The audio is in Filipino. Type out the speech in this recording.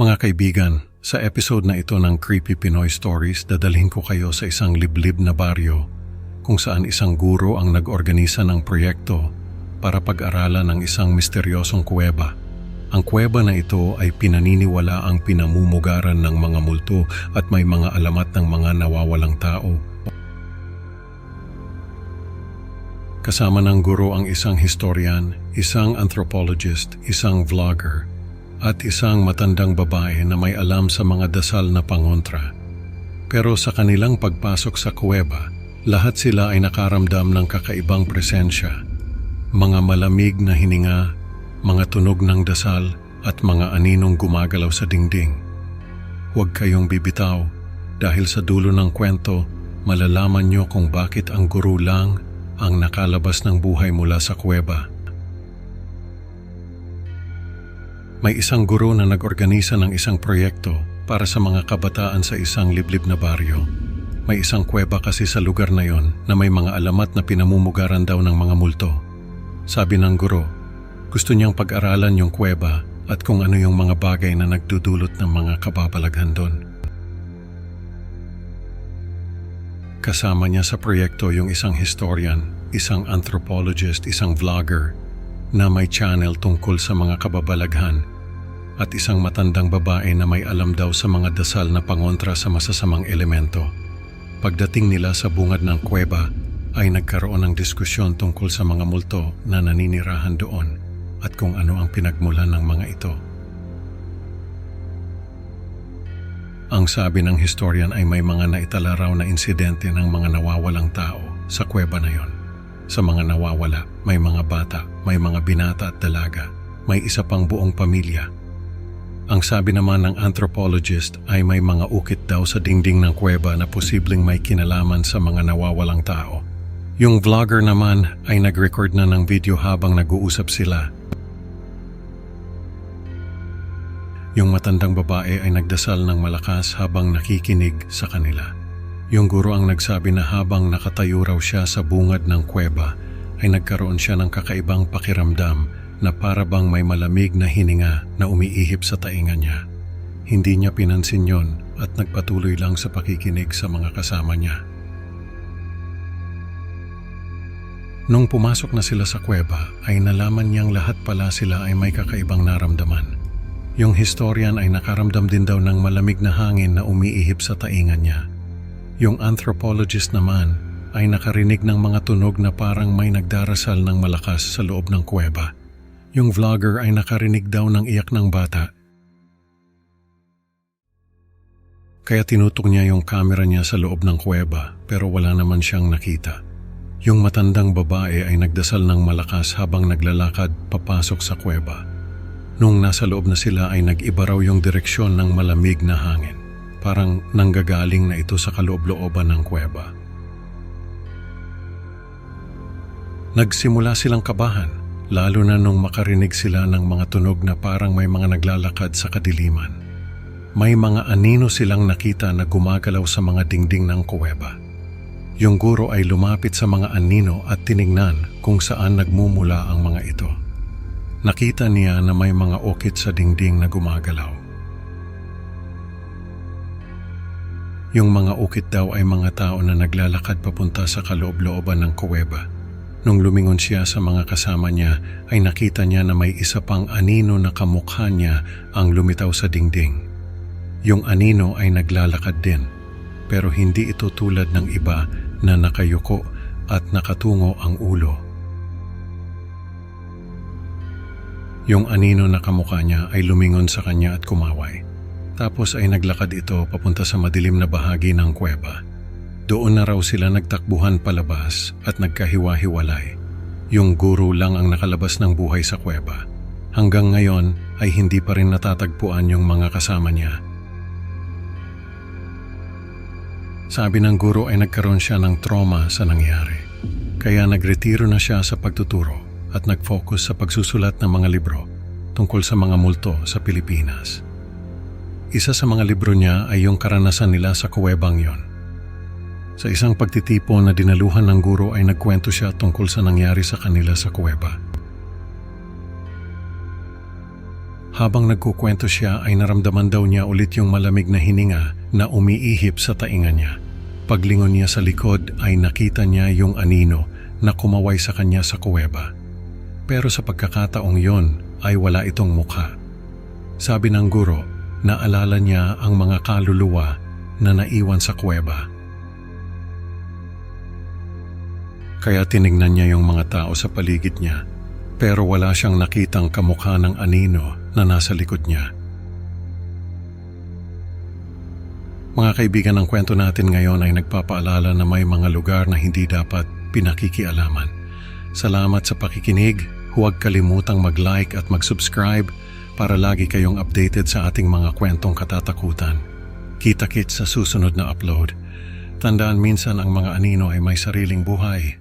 Mga kaibigan, sa episode na ito ng Creepy Pinoy Stories, dadalhin ko kayo sa isang liblib na baryo kung saan isang guro ang nag-organisa ng proyekto para pag-aralan ng isang misteryosong kuweba. Ang kuweba na ito ay pinaniniwala ang pinamumugaran ng mga multo at may mga alamat ng mga nawawalang tao. Kasama ng guro ang isang historian, isang anthropologist, isang vlogger, at isang matandang babae na may alam sa mga dasal na pangontra. Pero sa kanilang pagpasok sa kuweba, lahat sila ay nakaramdam ng kakaibang presensya. Mga malamig na hininga, mga tunog ng dasal, at mga aninong gumagalaw sa dingding. Huwag kayong bibitaw dahil sa dulo ng kwento, malalaman nyo kung bakit ang guru lang ang nakalabas ng buhay mula sa kuweba. May isang guro na nag-organisa ng isang proyekto para sa mga kabataan sa isang liblib na baryo. May isang kuweba kasi sa lugar na yon na may mga alamat na pinamumugaran daw ng mga multo. Sabi ng guro, gusto niyang pag-aralan yung kuweba at kung ano yung mga bagay na nagdudulot ng mga kababalaghan doon. Kasama niya sa proyekto yung isang historian, isang anthropologist, isang vlogger na may channel tungkol sa mga kababalaghan at isang matandang babae na may alam daw sa mga dasal na pangontra sa masasamang elemento. Pagdating nila sa bungad ng kuweba ay nagkaroon ng diskusyon tungkol sa mga multo na naninirahan doon at kung ano ang pinagmulan ng mga ito. Ang sabi ng historian ay may mga naitala raw na insidente ng mga nawawalang tao sa kuweba na yon. Sa mga nawawala, may mga bata, may mga binata at dalaga, may isa pang buong pamilya. Ang sabi naman ng anthropologist ay may mga ukit daw sa dingding ng kuweba na posibleng may kinalaman sa mga nawawalang tao. Yung vlogger naman ay nag-record na ng video habang nag-uusap sila Yung matandang babae ay nagdasal ng malakas habang nakikinig sa kanila. Yung guro ang nagsabi na habang nakatayo raw siya sa bungad ng kuweba ay nagkaroon siya ng kakaibang pakiramdam na para bang may malamig na hininga na umiihip sa tainga niya. Hindi niya pinansin yon at nagpatuloy lang sa pakikinig sa mga kasama niya. Nung pumasok na sila sa kuweba ay nalaman niyang lahat pala sila ay may kakaibang naramdaman. Yung historian ay nakaramdam din daw ng malamig na hangin na umiihip sa taingan niya. Yung anthropologist naman ay nakarinig ng mga tunog na parang may nagdarasal ng malakas sa loob ng kuweba. Yung vlogger ay nakarinig daw ng iyak ng bata. Kaya tinutok niya yung camera niya sa loob ng kuweba pero wala naman siyang nakita. Yung matandang babae ay nagdasal ng malakas habang naglalakad papasok sa kuweba. Nung nasa loob na sila ay nag-iba raw yung direksyon ng malamig na hangin. Parang nanggagaling na ito sa kaloob-looban ng kuweba. Nagsimula silang kabahan, lalo na nung makarinig sila ng mga tunog na parang may mga naglalakad sa kadiliman. May mga anino silang nakita na gumagalaw sa mga dingding ng kuweba. Yung guro ay lumapit sa mga anino at tiningnan kung saan nagmumula ang mga ito. Nakita niya na may mga okit sa dingding na gumagalaw. Yung mga ukit daw ay mga tao na naglalakad papunta sa kaloob-looban ng kuweba. Nung lumingon siya sa mga kasama niya, ay nakita niya na may isa pang anino na kamukha niya ang lumitaw sa dingding. Yung anino ay naglalakad din, pero hindi ito tulad ng iba na nakayuko at nakatungo ang ulo. Yung anino na kamukha niya ay lumingon sa kanya at kumaway. Tapos ay naglakad ito papunta sa madilim na bahagi ng kuweba. Doon na raw sila nagtakbuhan palabas at nagkahiwa-hiwalay. Yung guru lang ang nakalabas ng buhay sa kuweba. Hanggang ngayon ay hindi pa rin natatagpuan yung mga kasama niya. Sabi ng guro ay nagkaroon siya ng trauma sa nangyari. Kaya nagretiro na siya sa pagtuturo at nag-focus sa pagsusulat ng mga libro tungkol sa mga multo sa Pilipinas. Isa sa mga libro niya ay yung karanasan nila sa kuwebang yon. Sa isang pagtitipo na dinaluhan ng guro ay nagkwento siya tungkol sa nangyari sa kanila sa kuweba. Habang nagkukwento siya ay naramdaman daw niya ulit yung malamig na hininga na umiihip sa tainga niya. Paglingon niya sa likod ay nakita niya yung anino na kumaway sa kanya sa kuweba. Pero sa pagkakataong yon ay wala itong mukha. Sabi ng guro, naalala niya ang mga kaluluwa na naiwan sa kuweba. Kaya tiningnan niya yung mga tao sa paligid niya, pero wala siyang nakitang kamukha ng anino na nasa likod niya. Mga kaibigan ng kwento natin ngayon ay nagpapaalala na may mga lugar na hindi dapat pinakikialaman. Salamat sa pakikinig. Huwag kalimutang mag-like at mag-subscribe para lagi kayong updated sa ating mga kwentong katatakutan. Kita-kits sa susunod na upload. Tandaan minsan ang mga anino ay may sariling buhay